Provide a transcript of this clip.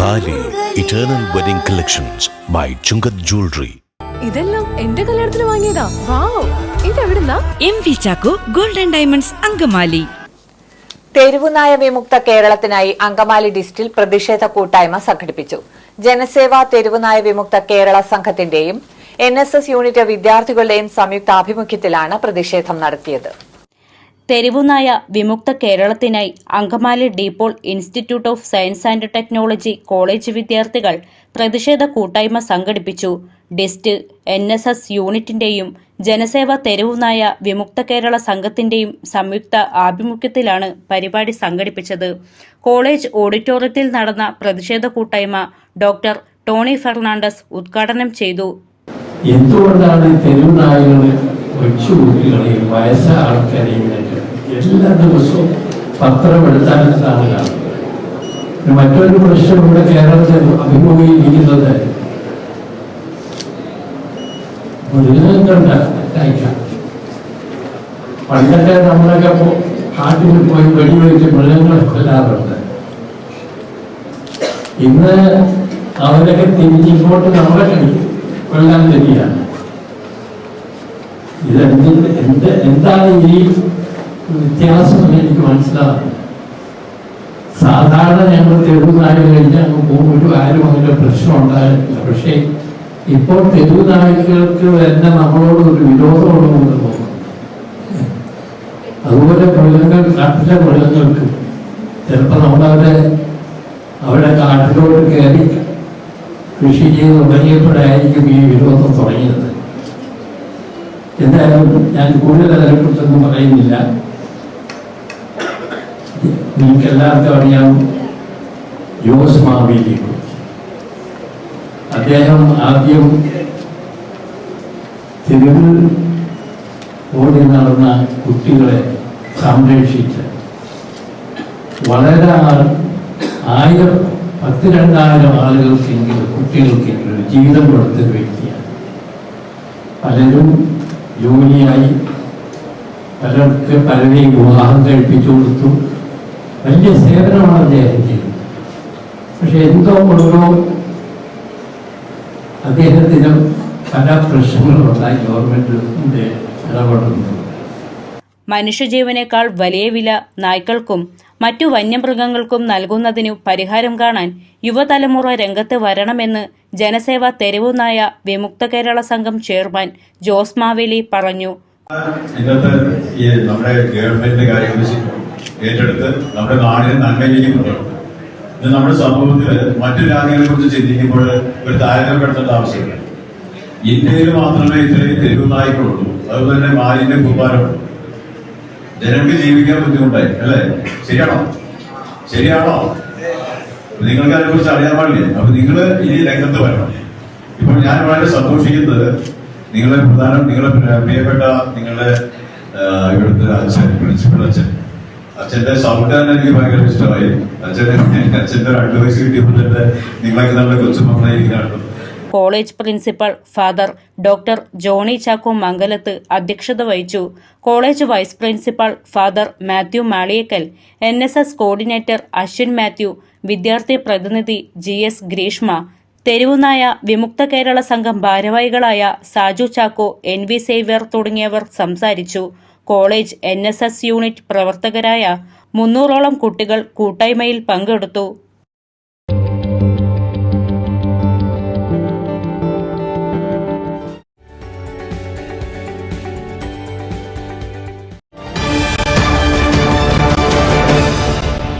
Thali eternal wedding collections by Chungath jewellery ഇതെല്ലാം എന്റെ കല്യാണത്തിന് വാങ്ങിയതാ. Wow. ഇതെവിടുന്നാ? M V Chacko golden diamonds Angamaly. തെരുവുനായ വിമുക്ത കേരളത്തിനായി അങ്കമാലി ഡിസ്റ്റിൽ പ്രതിഷേധ കൂട്ടായ്മ സംഘടിപ്പിച്ചു. ജനസേവ തെരുവുനായ വിമുക്ത കേരള സംഘത്തിന്റെയും എൻ എസ് എസ് യൂണിറ്റ് വിദ്യാർത്ഥികളുടെയും സംയുക്ത ആഭിമുഖ്യത്തിലാണ് പ്രതിഷേധം നടത്തിയത്. തെരുവുനായ വിമുക്ത കേരളത്തിനായി Angamaly DePaul institute of science and technology college വിദ്യാർത്ഥികൾ പ്രതിഷേധ കൂട്ടായ്മ സംഘടിപ്പിച്ചു. ഡിസ്റ്റ് എൻ എസ് എസ് യൂണിറ്റിന്റെയും ജനസേവ തെരുവുനായ വിമുക്ത കേരള സംഘത്തിന്റെയും സംയുക്ത ആഭിമുഖ്യത്തിലാണ് പരിപാടി സംഘടിപ്പിച്ചത്. കോളേജ് ഓഡിറ്റോറിയത്തിൽ നടന്ന പ്രതിഷേധ കൂട്ടായ്മ ഡോക്ടർ ടോണി ഫെർണാണ്ടസ് ഉദ്ഘാടനം ചെയ്തു. എന്തുകൊണ്ടാണ് തെരുവ് നായകൾ കൊച്ചുകുട്ടികളെയും വയസ്സായ ആൾക്കാരെയും എല്ലാ ദിവസവും പത്രം എടുത്താൽ എന്താണ് മറ്റൊരു പ്രശ്നം ഇവിടെ കേരളത്തിൽ അഭിമുഖീകരിക്കുന്നത് അറ്റാക്കാണ് പണ്ടൊക്കെ നമ്മളൊക്കെ കാട്ടിൽ പോയി വെടിവെച്ച് മൃഗങ്ങളെ കൊല്ലാറുണ്ട് ഇന്ന് അവരൊക്കെ തിരിച്ചിങ്ങോട്ട് നമ്മളെ കടിക്കും കൊല്ലാൻ തരികയാണ് ഇതെന്ത് എന്ത് എന്താണ് ഈ വ്യത്യാസം എനിക്ക് മനസ്സിലാകും സാധാരണ ഞങ്ങൾ തെരുവുനായ കഴിഞ്ഞ് അങ്ങ് പോകും. ഒരു ആരും അങ്ങനെ പ്രശ്നം ഉണ്ടായിരുന്നില്ല. പക്ഷേ ഇപ്പോൾ തെരുവുനായകൾക്ക് തന്നെ നമ്മളോട് ഒരു വിരോധമുള്ളതുകൊണ്ട് തോന്നുന്നു അതുപോലെ മൃഗങ്ങൾ കാട്ടിലെ മൃഗങ്ങൾക്ക് ചിലപ്പോൾ നമ്മളവരെ അവരുടെ കാട്ടിലോട്ട് കയറി കൃഷി ചെയ്ത് തുടങ്ങിയപ്പോഴായിരിക്കും ഈ വിരോധം തുടങ്ങിയത്. എന്തായാലും ഞാൻ കൂടുതൽ അതിനെക്കുറിച്ചൊന്നും പറയുന്നില്ല. നിങ്ങൾക്ക് എല്ലാവർക്കും അറിയാം ജോസ് കുറിച്ച് അദ്ദേഹം ആദ്യം തെരുവിൽ ഓടി നടന്ന കുട്ടികളെ സംരക്ഷിച്ച് വളരെ ആയിരം പത്ത് രണ്ടായിരം ആളുകൾക്കെങ്കിലും കുട്ടികൾക്കെങ്കിലും ജീവിതം കൊടുത്തൊരു വ്യക്തിയാണ്. പലരും ജോലിയായി പലർക്ക് പലരെയും വിവാഹം കഴിപ്പിച്ചു കൊടുത്തു. വലിയ സേവനമാണ് അദ്ദേഹം ചെയ്തത് പക്ഷെ എന്തോ കൊണ്ടോ അദ്ദേഹത്തിന് പല പ്രശ്നങ്ങളുണ്ടായി ഗവൺമെന്റിന്റെ ഇടപെടുന്നു മനുഷ്യജീവനേക്കാൾ വലിയ വില നായ്ക്കൾക്കും മറ്റു വന്യമൃഗങ്ങൾക്കും നൽകുന്നതിനു പരിഹാരം കാണാൻ യുവതലമുറ രംഗത്ത് വരണമെന്ന് ജനസേവ തെരുവുനായ വിമുക്ത കേരള സംഘം ചെയർമാൻ ജോസ് മാവേലി പറഞ്ഞു. ഇന്നത്തെ ഈ നമ്മുടെ ഗവൺമെന്റിന്റെ ഏറ്റെടുത്ത് നമ്മുടെ നാടിനെ നന്മയിലേക്ക് കൊണ്ടുവരണം. ഇത് നമ്മുടെ സമൂഹത്തിൽ മറ്റു രാജ്യങ്ങളെ കുറിച്ച് ചിന്തിക്കുമ്പോൾ ഒരു താരതമ്യപ്പെടുത്തേണ്ട ആവശ്യമില്ല. ഇന്ത്യയിൽ മാത്രമേ ഇത്രയും തെരുവ് നായ്ക്കളുള്ളൂ അതുപോലെ തന്നെ മാലിന്യ കൂമ്പാരമുള്ളൂ ജനങ്ങൾക്ക് ജീവിക്കാൻ ബുദ്ധിമുട്ടായി അല്ലേ? ശരിയാണോ? ശരിയാണോ? നിങ്ങൾക്ക് അതിനെ കുറിച്ച് അറിയാൻ പാടില്ലേ? അപ്പൊ നിങ്ങൾ ഇനി രംഗത്ത് വരണം. ഇപ്പോൾ ഞാൻ വളരെ സന്തോഷിക്കുന്നത് നിങ്ങളെ പ്രധാനം നിങ്ങളെ പ്രിയ- പ്രിയപ്പെട്ട നിങ്ങളുടെ ഇവിടുത്തെ അച്ഛൻ പ്രിൻസിപ്പൽ അച്ഛൻ. അച്ഛന്റെ തന്നെ എനിക്ക് ഭയങ്കര ഇഷ്ടമായി. അച്ഛന്റെ അച്ഛന്റെ ഒരു അഡ്വൈസ് കിട്ടിയപ്പോൾ തന്നെ നിങ്ങളൊക്കെ നമ്മുടെ കൊച്ചുമക്കളായിരിക്കും college principal father doctor Johny Chacko Mangalath അധ്യക്ഷത വഹിച്ചു. College vice principal father Mathew Maliyekkal N S S coordinator Ashwin Mathew വിദ്യാർത്ഥി പ്രതിനിധി ജി എസ് ഗ്രീഷ്മ തെരുവുനായ വിമുക്ത കേരള സംഘം ഭാരവാഹികളായ Saju Chacko N V Xavier തുടങ്ങിയവർ സംസാരിച്ചു. കോളേജ് എൻ യൂണിറ്റ് പ്രവർത്തകരായ മുന്നൂറോളം കുട്ടികൾ കൂട്ടായ്മയിൽ പങ്കെടുത്തു.